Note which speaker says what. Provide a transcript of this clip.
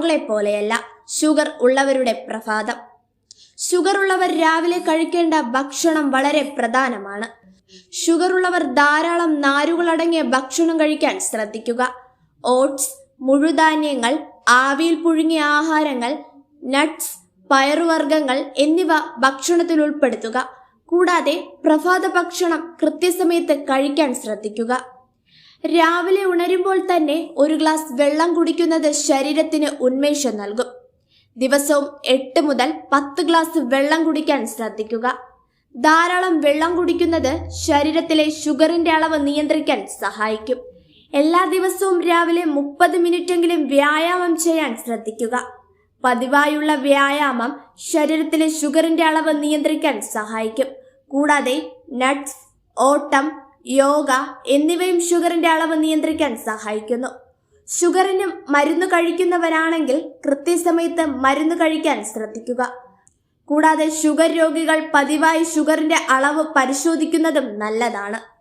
Speaker 1: പോലെയല്ല ഷുഗർ ഉള്ളവരുടെ പ്രഭാതം. ഷുഗർ ഉള്ളവർ രാവിലെ കഴിക്കേണ്ട ഭക്ഷണം വളരെ പ്രധാനമാണ്. ഷുഗർ ഉള്ളവർ ധാരാളം നാരുകളടങ്ങിയ ഭക്ഷണം കഴിക്കാൻ ശ്രദ്ധിക്കുക. ഓട്സ് മുഴുധാന്യങ്ങൾ ആവിയിൽ പുഴുങ്ങിയ ആഹാരങ്ങൾ നട്ട്സ് പയറുവർഗങ്ങൾ എന്നിവ ഭക്ഷണത്തിൽ ഉൾപ്പെടുത്തുക. കൂടാതെ പ്രഭാത ഭക്ഷണം കൃത്യസമയത്ത് കഴിക്കാൻ ശ്രദ്ധിക്കുക. രാവിലെ ഉണരുമ്പോൾ തന്നെ ഒരു ഗ്ലാസ് വെള്ളം കുടിക്കുന്നത് ശരീരത്തിന് ഉന്മേഷം നൽകും. ദിവസവും എട്ട് മുതൽ പത്ത് ഗ്ലാസ് വെള്ളം കുടിക്കാൻ ശ്രദ്ധിക്കുക. ധാരാളം വെള്ളം കുടിക്കുന്നത് ശരീരത്തിലെ ഷുഗറിന്റെ അളവ് നിയന്ത്രിക്കാൻ സഹായിക്കും. എല്ലാ ദിവസവും രാവിലെ മുപ്പത് മിനിറ്റെങ്കിലും വ്യായാമം ചെയ്യാൻ ശ്രദ്ധിക്കുക. പതിവായുള്ള വ്യായാമം ശരീരത്തിലെ ഷുഗറിന്റെ അളവ് നിയന്ത്രിക്കാൻ സഹായിക്കും. കൂടാതെ നട്ട്സ് ഓട്ടം യോഗ എന്നിവയും ഷുഗറിന്റെ അളവ് നിയന്ത്രിക്കാൻ സഹായിക്കുന്നു. ഷുഗറിന് മരുന്ന് കഴിക്കുന്നവരാണെങ്കിൽ കൃത്യസമയത്ത് മരുന്ന് കഴിക്കാൻ ശ്രദ്ധിക്കുക. കൂടാതെ ഷുഗർ രോഗികൾ പതിവായി ഷുഗറിന്റെ അളവ് പരിശോധിക്കുന്നതും നല്ലതാണ്.